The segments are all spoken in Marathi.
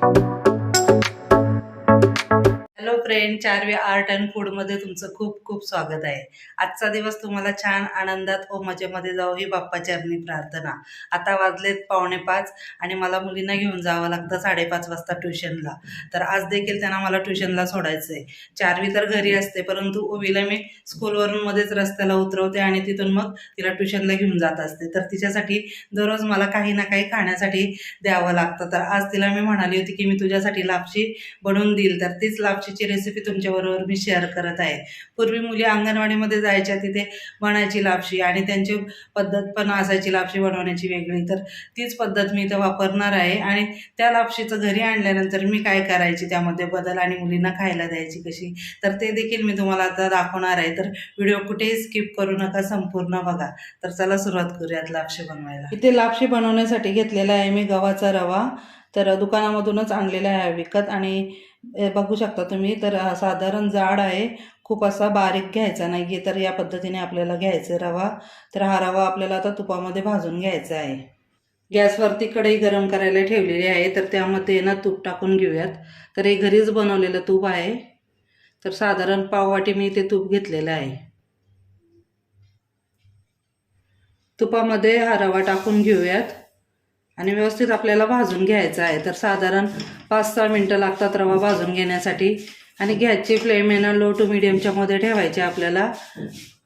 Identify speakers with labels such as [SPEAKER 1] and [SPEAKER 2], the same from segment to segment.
[SPEAKER 1] you hello friend Charvi art and फूडमध्ये तुमचं खूप खूप स्वागत आहे. आजचा दिवस तुम्हाला छान आनंदात व मजेमध्ये जाऊ ही बाप्पा चरणी प्रार्थना. आता वाजलेत पावणे पाच आणि मला मुलींना घेऊन जावं लागतं साडेपाच वाजता ट्युशनला. तर आज देखील त्यांना मला ट्युशनला सोडायचं आहे चारवी तर घरी असते परंतु ओवीला मी स्कूलवरून मध्येच रस्त्याला उतरवते आणि तिथून मग तिला ट्युशनला घेऊन जात असते. तर तिच्यासाठी दररोज मला काही ना काही खाण्यासाठी द्यावं लागतं. तर आज तिला मी म्हणाली होती की मी तुझ्यासाठी लापशी बनवून देईल. तर तीच लापशी लापशीची रेसिपी तुमच्याबरोबर मी शेअर करत आहे. पूर्वी मुली अंगणवाडीमध्ये जायच्या तिथे बनायची लापशी आणि त्यांची पद्धत पण असायची लापशी बनवण्याची वेगळी. तर तीच पद्धत मी इथं वापरणार आहे आणि त्या लापशीचं घरी आणल्यानंतर मी काय करायची त्यामध्ये बदल आणि मुलींना खायला द्यायची कशी? तर ते देखील मी तुम्हाला आता दाखवणार आहे. तर व्हिडिओ कुठेही स्किप करू नका संपूर्ण बघा. तर चला सुरुवात करूयात लापशी बनवायला. इथे लापशी बनवण्यासाठी घेतलेला आहे मी गव्हाचा रवा. तर दुकानामधूनच आणलेला आहे विकत आणि बघू शकता तुम्ही तर साधारण जाड आहे. खूप असा बारीक घ्यायचा नाही आहे तर या पद्धतीने आपल्याला घ्यायचं रवा. तर हा रवा आपल्याला आता तुपामध्ये भाजून घ्यायचा आहे. गॅसवरती कढई गरम करायला ठेवलेली आहे तर त्यामध्ये ना तूप टाकून घेऊयात. तर हे घरीच बनवलेलं तूप आहे. तर साधारण पाववाटी मी ते तूप घेतलेलं आहे. तुपामध्ये हा रवा टाकून घेऊयात. आणि व्यवस्थित आपल्याला भाजून घ्यायचा आहे. तर साधारण पाच सहा मिनटं लागतात रवा भाजून घेण्यासाठी. आणि गॅसची फ्लेम आहे ना लो टू मिडियमच्या मध्ये ठेवायची आपल्याला.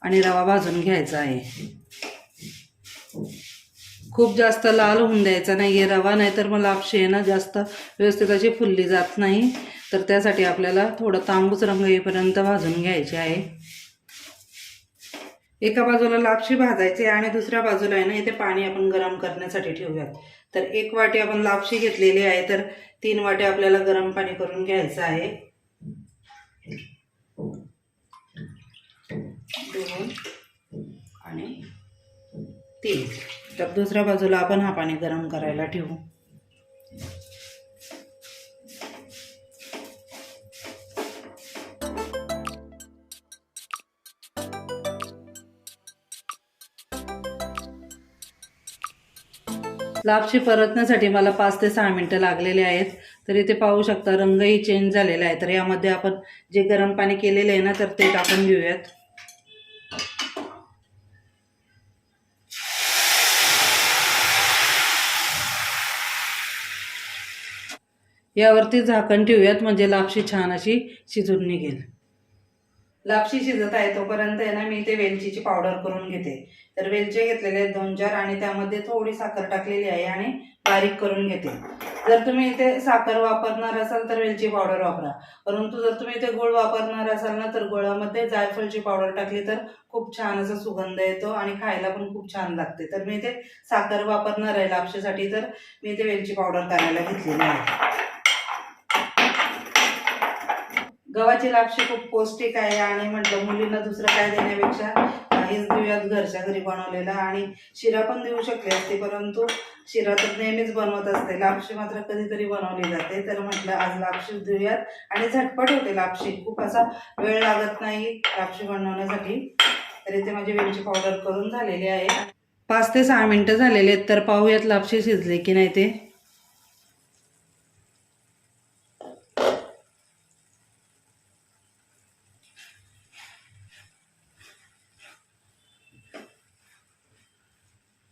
[SPEAKER 1] आणि रवा भाजून घ्यायचा आहे. खूप जास्त लाल होऊन द्यायचा नाही आहे रवा नाही तर मग लापशी आहे ना जास्त व्यवस्थित अशी फुलली जात नाही. तर त्यासाठी आपल्याला थोडं तांबूस रंग येईपर्यंत भाजून घ्यायचे आहे. एका बाजूला लापशी भाजायची आणि दुसऱ्या बाजूला आहे ना इथे पाणी आपण गरम करण्यासाठी ठेवूयात. तर एक वाटी आपण लापशी घेतलेली आहे तर तीन वाटी आपल्याला गरम पाणी करून घ्यायचं आहे. दोन आणि तीन. तर दुसऱ्या बाजूला आपण हा पाणी गरम करायला ठेवू. लापशी परतण्यासाठी मला पाच ते सहा मिनटं लागलेले आहेत. तर इथे पाहू शकता रंगही चेंज झालेला आहे. तर यामध्ये आपण जे गरम पाणी केलेलं आहे ना तर ते टाकून घेऊयात. यावरती झाकण ठेवूयात म्हणजे लापशी छान अशी शिजून निघेल. लापशी शिजत आहे तोपर्यंत आहे ना मी इथे वेलचीची पावडर करून घेते. तर वेलचे घेतलेले आहेत दोन चार आणि त्यामध्ये थोडी साखर टाकलेली आहे आणि बारीक करून घेते. जर तुम्ही इथे साखर वापरणार असाल तर वेलची पावडर वापरा. परंतु जर तुम्ही इथे गुळ वापरणार असाल ना तर गुळामध्ये जायफळची पावडर टाकली तर खूप छान असा सुगंध येतो आणि खायला पण खूप छान लागते. तर मी इथे साखर वापरणार आहे लापशीसाठी तर मी इथे वेलची पावडर करायला घेतलेली आहे. गव्हाची लापशी खूप पौष्टिक आहे आणि म्हटलं मुलींना दुसरं काय देण्यापेक्षा हेच देऊयात घरच्या घरी बनवलेलं आणि शिरा पण देऊ शकले असते परंतु शिरा तर नेहमीच बनवत असते. लापशी मात्र कधीतरी बनवली जाते. तर म्हटलं आज लापशी देऊयात आणि झटपट होते लापशी. खूप असा वेळ लागत नाही लापशी बनवण्यासाठी. तर इथे माझी वेलची पावडर करून झालेली आहे. पाच ते सहा मिनटं झालेले आहेत तर पाहूयात लापशी शिजले की नाही ते.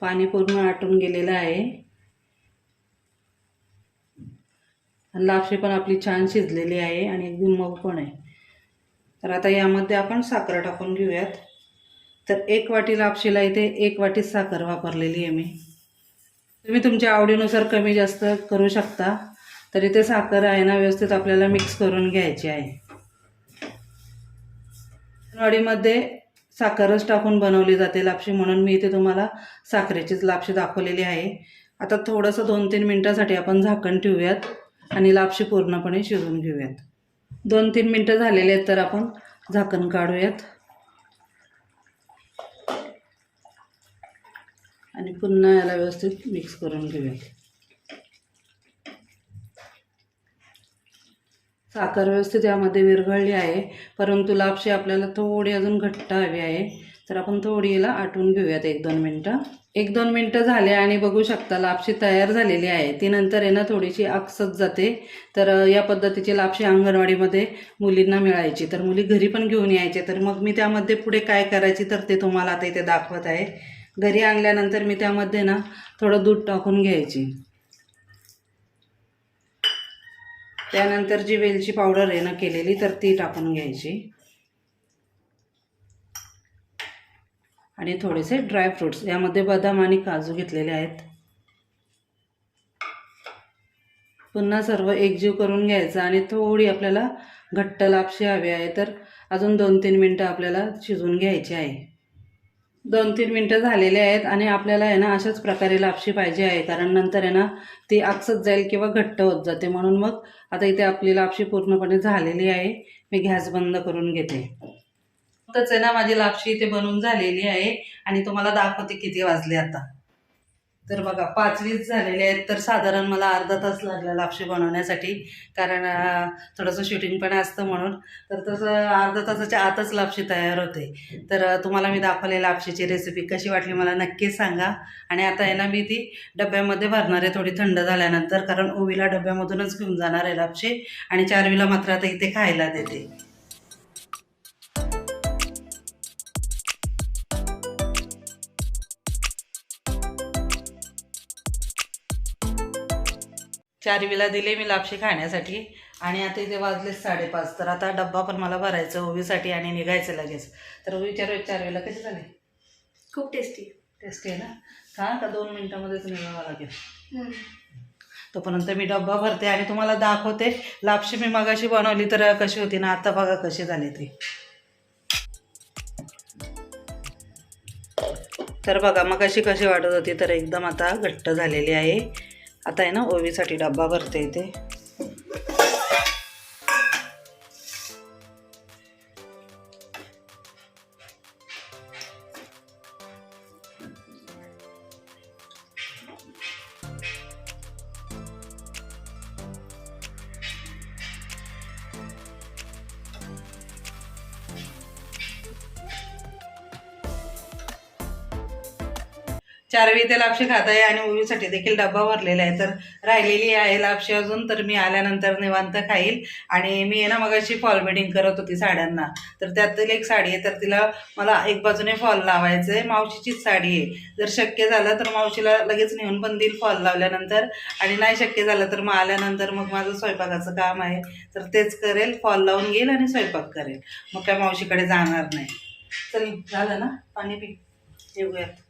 [SPEAKER 1] पाणी पूर्ण आटून गेलेलं आहे. आणि लापशी पण आपली छान शिजलेली आहे आणि एकदम मऊ पण आहे. तर आता यामध्ये आपण साखर टाकून घेऊयात. तर एक वाटी लापशीला इथे एक वाटी साखर वापरलेली आहे मी. तुम्ही तुमच्या आवडीनुसार कमी जास्त करू शकता. तर इथे साखर आहे ना व्यवस्थित आपल्याला मिक्स करून घ्यायची आहे. वाडीमध्ये साखरच टाकून बनवली जाते लापशी म्हणून मी इथे तुम्हाला साखरेचीच लापशी दाखवलेली आहे. आता थोडंसं दोन तीन मिनटासाठी आपण झाकण ठेवूयात आणि लापशी पूर्णपणे शिजवून घेऊयात. दोन तीन मिनटं झालेले आहेत तर आपण झाकण काढूयात. आणि पुन्हा याला व्यवस्थित मिक्स करून घेऊयात. साखर व्यवस्थित यामध्ये विरघळली आहे. परंतु लापशी आपल्याला थोडी अजून घट्ट हवी आहे. तर आपण थोडी याला आटवून घेऊयात एक दोन मिनटं. एक दोन मिनटं झाले आणि बघू शकता लापशी तयार झालेली आहे. ती नंतर आहे ना थोडीशी आकसत जाते. तर या पद्धतीची लापशी अंगणवाडीमध्ये मुलींना मिळायची. तर मुली घरी पण घेऊन यायचे. तर मग मी त्यामध्ये पुढे काय करायची तर ते तुम्हाला आता इथे दाखवत आहे. घरी आणल्यानंतर मी त्यामध्ये ना थोडं दूध टाकून घ्यायची. त्यानंतर जी वेलची पावडर आहे ना केलेली तर ती टाकून घ्यायची. आणि थोडेसे ड्रायफ्रुट्स यामध्ये बदाम आणि काजू घेतलेले आहेत. पुन्हा सर्व एकजीव करून घ्यायचं आणि थोडी आपल्याला घट्ट लापशी हवी आहे तर अजून दोन तीन मिनटं आपल्याला शिजवून घ्यायची आहे. दोन तीन मिनटं झालेले आहेत आणि आपल्याला आहे ना अशाच प्रकारे लापशी पाहिजे आहे. कारण नंतर आहे ना ती आकसत जाईल किंवा घट्ट होत जाते. म्हणून मग आता इथे आपली लापशी पूर्णपणे झालेली आहे. मी गॅस बंद करून घेते. आताच आहे ना माझी लापशी इथे बनवून झालेली आहे. आणि तुम्हाला दाखवते किती वाजले आता. तर बघा पाच वीस झालेले आहेत तर साधारण मला अर्धा तास लागला लापशी बनवण्यासाठी. कारण थोडंसं शूटिंग पण असतं म्हणून. तर तसं अर्धा तासाच्या आतच लापशी तयार होते. तर तुम्हाला मी दाखवले लापशीची रेसिपी कशी वाटली मला नक्कीच सांगा. आणि आता आहे ना मी ती डब्यामध्ये भरणार आहे थोडी थंड झाल्यानंतर. कारण ओवीला डब्यामधूनच घेऊन जाणार आहे लापशी. आणि चारवीला मात्र आता इथे खायला देते. चारवीला दिले मी लापशी खाण्यासाठी. आणि आता इथे वाजले साडेपाच. तर आता डब्बा पण मला भरायचं ओवीसाठी आणि निघायचं लगेच. तर विचारू चारवीला कसे झाले?
[SPEAKER 2] खूप टेस्टी
[SPEAKER 1] टेस्टी आहे ना? का? का दोन मिनटामध्येच निघावं लागेल? तोपर्यंत मी डब्बा भरते आणि तुम्हाला दाखवते. लापशी मी मगाशी बनवली तर कशी होती ना आता बघा कशी झाली ती. तर बघा मग कशी कशी वाटत होती तर एकदम आता घट्ट झालेली आहे. आता आहे ना ओवीसाठी डब्बा भरते इथे. चारवी ते लापशी खात आहे आणि ओवीसाठी देखील डब्बा भरलेला आहे. तर राहिलेली आहे लापशी अजून तर मी आल्यानंतर निवांत खाईल. आणि मी आहे ना मगाशी फॉल बेडिंग करत होती साड्यांना. तर त्यातील एक साडी आहे तर तिला मला एक बाजूने फॉल लावायचं आहे मावशीचीच साडी आहे. जर शक्य झालं तर मावशीला लगेच नेऊन पण देईल फॉल लावल्यानंतर. आणि नाही शक्य झालं तर मग आल्यानंतर मग माझं स्वयंपाकाचं काम आहे. तर तेच करेल फॉल लावून घेईल आणि स्वयंपाक करेल. मग काय मावशीकडे जाणार नाही. चल झालं ना? पाणी पी. येऊयात.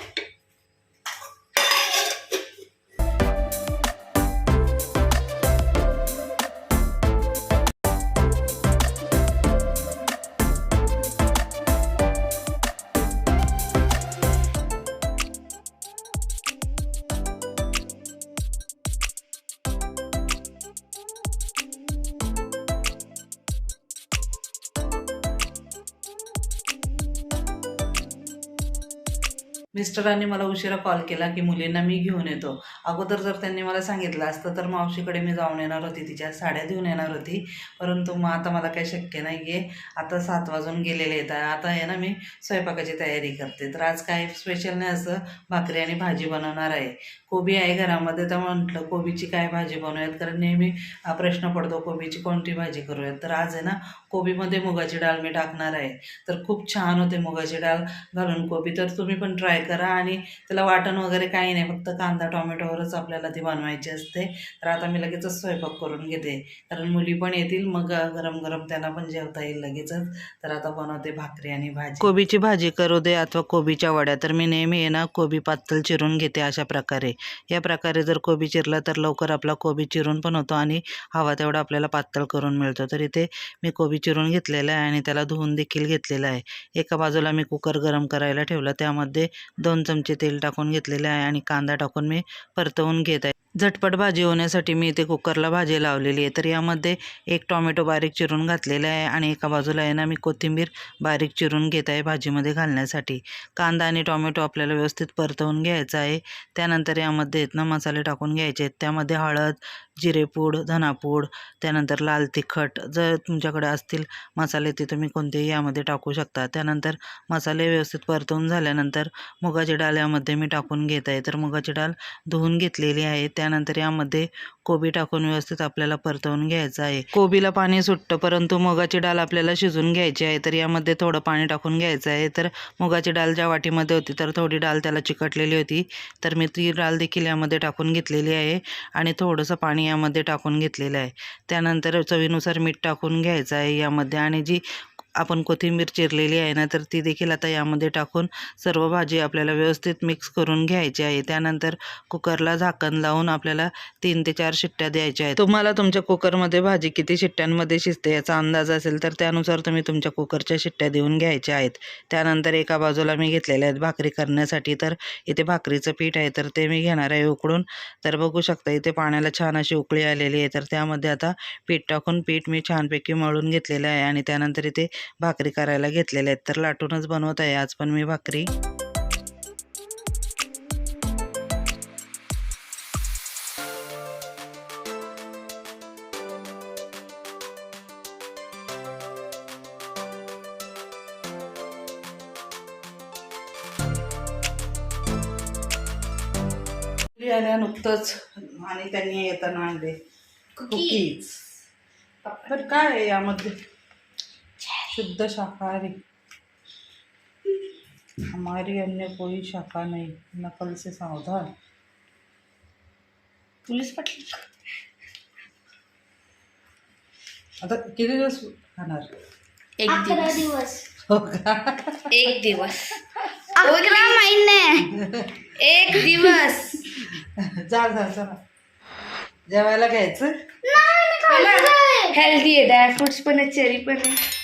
[SPEAKER 1] मिस्टरांनी मला उशिरा कॉल केला की मुलींना मी घेऊन येतो. अगोदर जर त्यांनी मला सांगितलं असतं तर मावशीकडे मी जाऊन येणार होती तिच्या साड्या देऊन येणार होती. परंतु मग आता मला काही शक्य नाही आहे आता सात वाजून गेलेले आहेत. आता आहे ना मी स्वयंपाकाची तयारी करते. तर आज काय स्पेशल नाही असं भाकरी आणि भाजी बनवणार आहे. कोबी आहे घरामध्ये तर म्हटलं कोबीची काय भाजी बनवूयात? कारण नेहमी हा प्रश्न पडतो कोबीची कोणती भाजी करूयात? तर आज आहे ना कोबीमध्ये मुगाची डाळ मी टाकणार आहे. तर खूप छान होते मुगाची डाळ घालून कोबी तर तुम्ही पण ट्राय करा. आणि त्याला वाटण वगैरे काही नाही फक्त कांदा टोमॅटोवरच आपल्याला ती बनवायची असते. तर आता मी लगेचच स्वयंपाक करून घेते. कारण मुली पण येतील मग गरम गरम त्यांना पण जेवता येईल लगेचच. तर आता बनवते भाकरी आणि भाजी. कोबीची भाजी करू दे अथवा कोबीच्या वड्या. तर मी नेहमी आहे ना कोबी पातळ चिरून घेते अशा प्रकारे. या प्रकारे जर कोबी चिरला तर लवकर आपला कोबी चिरून पण होतो आणि हवा तेवढा आपल्याला पातळ करून मिळतो. तर इथे मी कोबी चिरून घेतलेला आहे आणि त्याला धुवून देखील घेतलेला आहे. एका बाजूला मी कुकर गरम करायला ठेवला. त्यामध्ये दोन चमचे तेल टाकून घेतलेले आहे आणि कांदा टाकून मी परतवून घेत आहे. झटपट भाजी होण्यासाठी मी इथे कुकरला भाजी लावलेली आहे. तर यामध्ये एक टॉमॅटो बारीक चिरून घातलेला आहे आणि एका बाजूला आहे ना मी कोथिंबीर बारीक चिरून घेत आहे भाजीमध्ये घालण्यासाठी. कांदा आणि टॉमॅटो आपल्याला व्यवस्थित परतवून घ्यायचा आहे. त्यानंतर यामध्ये आहेत ना मसाले टाकून घ्यायचे आहेत. त्यामध्ये हळद जिरेपूड धनापूड त्यानंतर लाल तिखट जर तुमच्याकडे असतील मसाले ते तुम्ही कोणतेही यामध्ये टाकू शकता. त्यानंतर मसाले व्यवस्थित परतवून झाल्यानंतर मुगाची डाळ यामध्ये मी टाकून घेत आहे. तर मुगाची डाळ धुवून घेतलेली आहे. त्यानंतर यामध्ये कोबी टाकून व्यवस्थित आपल्याला परतवून घ्यायचं आहे. कोबीला पाणी सुटतं परंतु मुगाची डाळ आपल्याला शिजून घ्यायची आहे. तर यामध्ये थोडं पाणी टाकून घ्यायचं आहे. तर मुगाची डाळ ज्या वाटीमध्ये होती तर थोडी डाळ त्याला चिकटलेली होती. तर मी ती डाळ देखील यामध्ये टाकून घेतलेली आहे आणि थोडंसं पाणी यामध्ये टाकून घेतलेलं आहे. त्यानंतर चवीनुसार मीठ टाकून घ्यायचं आहे यामध्ये. आणि जी आपण कोथिंबीर चिरलेली आहे ना तर ती देखील आता यामध्ये टाकून सर्व भाजी आपल्याला व्यवस्थित मिक्स करून घ्यायची आहे. त्यानंतर कुकरला झाकण लावून आपल्याला तीन ते चार शिट्ट्या द्यायच्या आहेत. तुम्हाला तुमच्या कुकरमध्ये भाजी किती शिट्ट्यांमध्ये शिजते याचा अंदाज असेल तर त्यानुसार तुम्ही तुमच्या कुकरच्या शिट्ट्या देऊन घ्यायच्या आहेत. त्यानंतर एका बाजूला मी घेतलेल्या आहेत भाकरी करण्यासाठी. तर इथे भाकरीचं पीठ आहे तर ते मी घेणार आहे उकडून. तर बघू शकता इथे पाण्याला छान अशी उकळी आलेली आहे. तर त्यामध्ये आता पीठ टाकून पीठ मी छानपैकी मळून घेतलेलं आहे आणि त्यानंतर इथे भाकरी करायला घेतलेल्या आहेत. तर लाटूनच बनवत आहे. आज पण मी भाकरी. आल्या नुकतंच आणि त्यांनी येताना आणले कुकीज तर काय आहे यामध्ये? शुद्ध शाकाहारी हमारी अन्य कोई शाखा नहीं। नकल से सावधान।
[SPEAKER 2] पोलीस पाटील
[SPEAKER 1] आता किती दिवस खाणार
[SPEAKER 2] एक
[SPEAKER 3] अकरा
[SPEAKER 2] दिवस।
[SPEAKER 3] दिवस।
[SPEAKER 1] हो का
[SPEAKER 2] एक दिवस।
[SPEAKER 3] अकरा महिने।
[SPEAKER 2] एक दिवस।
[SPEAKER 1] जा जा चला जेवायला घ्यायचं?
[SPEAKER 2] हेल्दी आहे. ड्रायफ्रुट्स पण आहे चेरी पण आहे